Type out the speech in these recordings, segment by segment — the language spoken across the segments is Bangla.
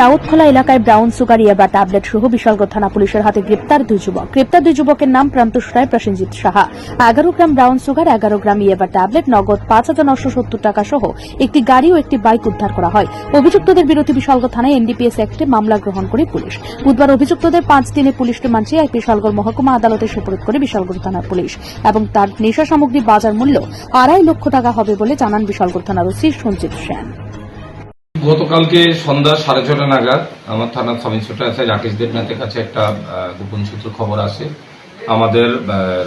রাউতখোলা এলাকায় ব্রাউন সুগার ইয়াবা ট্যাবলেট সহ বিশালগড় থানা পুলিশের হাতে গ্রেপ্তার দুই যুবক। গ্রেপ্তার দুই যুবকের নাম প্রান্তোষ রায়, প্রসেনজিৎ সাহা। এগারো গ্রাম ব্রাউন সুগার, এগারো গ্রাম ইয়াবা ট্যাবলেট, নগদ পাঁচ হাজার নশো সত্তর টাকা সহ একটি গাড়ি ও একটি বাইক উদ্ধার করা হয়। অভিযুক্তদের বিরুদ্ধে বিশালগড় থানায় এনডিপিএস অ্যাক্টে মামলা গ্রহণ করে পুলিশ। বুধবার অভিযুক্তদের পাঁচ দিনে পুলিশ রিমান্ড চেয়ে বিশালগড় মহকুমা আদালতে সুপরত করে বিশালগড় থানার পুলিশ এবং তার নেশা সামগ্রী বাজার মূল্য আড়াই লক্ষ টাকা হবে বলে জানান বিশালগড় থানার ওসি সঞ্জিত সেন। গতকালকে সন্ধ্যা সাড়ে ছটা নাগাদ আমার থানার সাব ইন্সপেক্টর আছে, রাকেশ দেবনাথের কাছে একটা গোপন সূত্র খবর আছে। আমাদের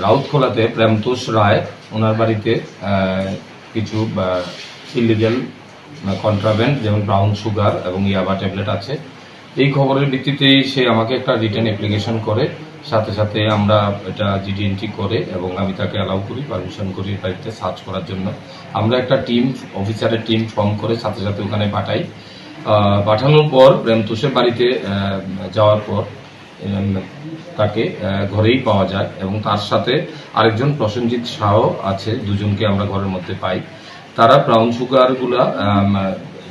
রাউতখোলাতে প্রেমতোষ রায়, ওনার বাড়িতে কিছু ইলিগেল কন্ট্রাভেন্ট যেমন ব্রাউন সুগার এবং ইয়াবা ট্যাবলেট আছে। এই খবরের ভিত্তিতেই সে আমাকে একটা রিটার্ন অ্যাপ্লিকেশন করে। সাথে সাথে আমরা এটা জিডি এন্ট্রি করে এবং আমি তাকে অ্যালাউ করি পারমিশন করি বাড়িতে সার্চ করার জন্য। আমরা একটা টিম অফিসারের টিম ফর্ম করে সাথে সাথে ওখানে পাঠাই। পাঠানোর পর প্রেমতোষের বাড়িতে যাওয়ার পর তাকে ঘরেই পাওয়া যায় এবং তার সাথে আরেকজন প্রসেনজিৎ শাহ আছে, দুজনকে আমরা ঘরের মধ্যে পাই। তারা ব্রাউন সুগারগুলা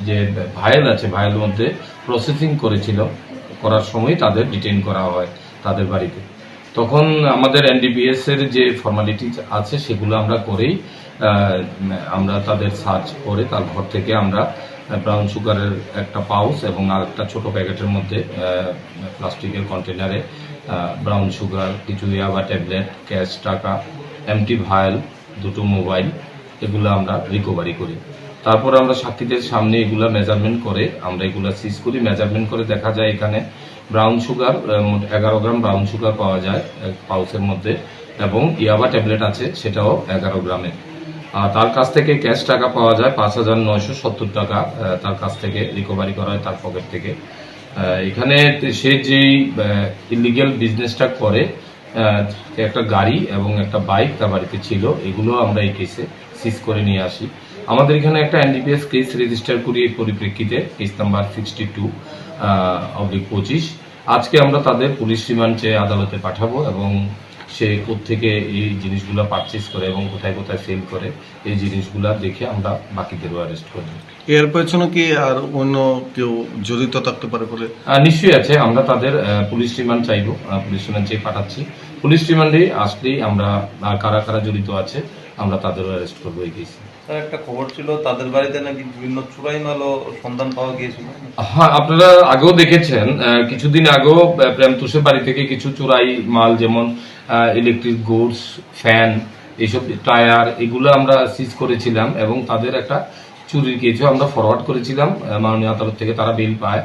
যে ভায়েল আছে ভায়েলের মধ্যে প্রসেসিং করেছিল, করার সময় তাদের ডিটেন করা হয় তাদের বাড়িতে। তখন আমাদের এনডিপিএস এর যে ফর্মালিটি আছে, সেগুলো আমরা করেই আমরা তাদের সার্চ করে তার ঘর থেকে আমরা ব্রাউন সুগারের একটা পাউচ এবং আর একটা ছোট প্যাকেটের মধ্যে প্লাস্টিকের কন্টেনারে ব্রাউন সুগার কিছু ইয়াবা ট্যাবলেট ক্যাশ টাকা এমটি ভায়েল দুটো মোবাইল এগুলো আমরা রিকভারি করি। তারপর আমরা সাক্ষীদের সামনে এগুলা মেজারমেন্ট করে, আমরা এগুলা সিজ করি মেজারমেন্ট করে দেখা যায় এখানে ব্রাউন সুগার এগারো গ্রাম ব্রাউন সুগার পাওয়া যায় পাউচের মধ্যে, এবং ইয়াবা ট্যাবলেট আছে, সেটাও এগারো গ্রামের আর তার কাছ থেকে ক্যাশ টাকা পাওয়া যায় পাঁচ হাজার নয়শো সত্তর টাকা তার কাছ থেকে রিকভারি করা হয় তার পকেট থেকে। এখানে সে যেই ইলিগেল বিজনেসটা করে একটা গাড়ি এবং একটা বাইক তার বাড়িতে ছিল, এগুলো আমরা এই কেসে সিজ করে নিয়ে আসি। আমাদের এখানে একটা এনডিপিএস কেস রেজিস্টার করি এর পরিপ্রেক্ষিতে case number sixty two oblique পঁচিশ। আজকে আমরা তাদের পুলিশ রিমান্ড চেয়ে আদালতে পাঠাবো এবং সে থেকে এই জিনিসগুলো পারচেস করে এবং কোথায় কোথায় সেল করে এই জিনিসগুলো দেখে আমরা বাকিদেরও অ্যারেস্ট করব এর পেছনে কি আর অন্য কেউ জড়িত থাকতে পারে বলে? নিশ্চয়ই আছে। আমরা তাদের পুলিশ রিমান্ড চাইব। পুলিশ রিমান্ড চেয়ে পাঠাচ্ছি। পুলিশ রিমান্ডে আসলেই আমরা কারা কারা জড়িত আছে আমরা তাদেরও অ্যারেস্ট করব কেসে স্যার একটা খবর ছিল তাদের বাড়িতে নাকি বিভিন্ন চুরাই মালও সন্ধান পাওয়া গিয়েছিল। হ্যাঁ আপনারা আগেও দেখেছেন কিছুদিন আগেও আহ, প্রেমতোষের বাড়ি থেকে কিছু চুরাই মাল যেমন ইলেকট্রিক গুডস ফ্যান এইসব টায়ার এগুলো আমরা সিজ করেছিলাম এবং তাদের একটা চুরির কেসও আমরা ফরওয়ার্ড করেছিলাম মাননীয় আদালত থেকে তারা বিল পায়।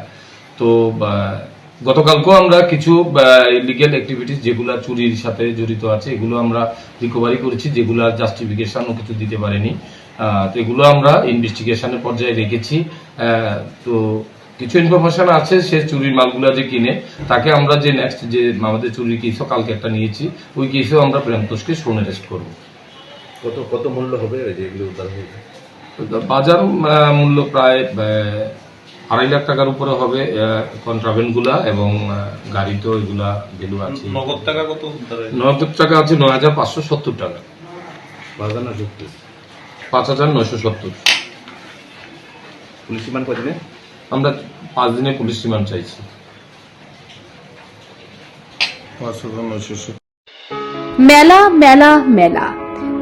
তো গতকালকেও আমরা কিছু ইলিগেল অ্যাক্টিভিটিস যেগুলো চুরির সাথে জড়িত আছে এগুলো আমরা রিকভারি করেছি যেগুলো জাস্টিফিকেশনও কিছু দিতে পারেনি। তো এগুলো আমরা ইনভেস্টিগেশনের পর্যায়ে রেখেছি। তো কিছু ইনফরমেশন আছে সে চুরির মালগুলা যে কিনে তাকে আমরা যে নেক্সট যে আমাদের চুরির কেসও কালকে একটা নিয়েছি ওই কেসেও আমরা প্রেমতোষকে শোন অ্যারেস্ট করব। কত কত মূল্য হবে? ওই যে এগুলো উদ্ধার হয়েছে। বাজার মূল্য প্রায় আড়াই লাখ টাকার উপরে হবে কন্ট্রাভেন্টগুলা এবং আহ, গাড়িতেও এগুলা ভ্যালু আছে। নগদ টাকা কত নগদ টাকা আছে নয় হাজার পাঁচশো সত্তর টাকা। পাঁচ হাজার নয়শো সত্তর। পুলিশ রিমান্ড কদিনে আমরা পাঁচ দিনে পুলিশ রিমান্ড চাইছি। পাঁচ হাজার নয়শো সত্তর। মেলা মেলা মেলা।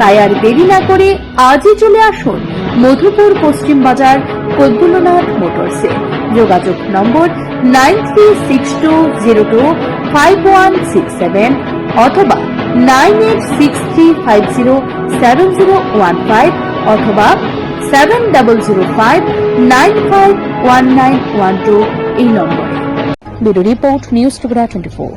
তাই আর দেরি না করে আজই চলে আসুন মধুপুর পশ্চিম বাজার কৈবল্যনাথ মোটরসে। যোগাযোগ নম্বর nine three six two zero two five one six seven অথবা nine eight six three five zero seven zero one five অথবা seven double zero five nine five one nine one two এই নম্বরে। রিপোর্ট নিউজ টুকরা টোয়েন্টি ফোর।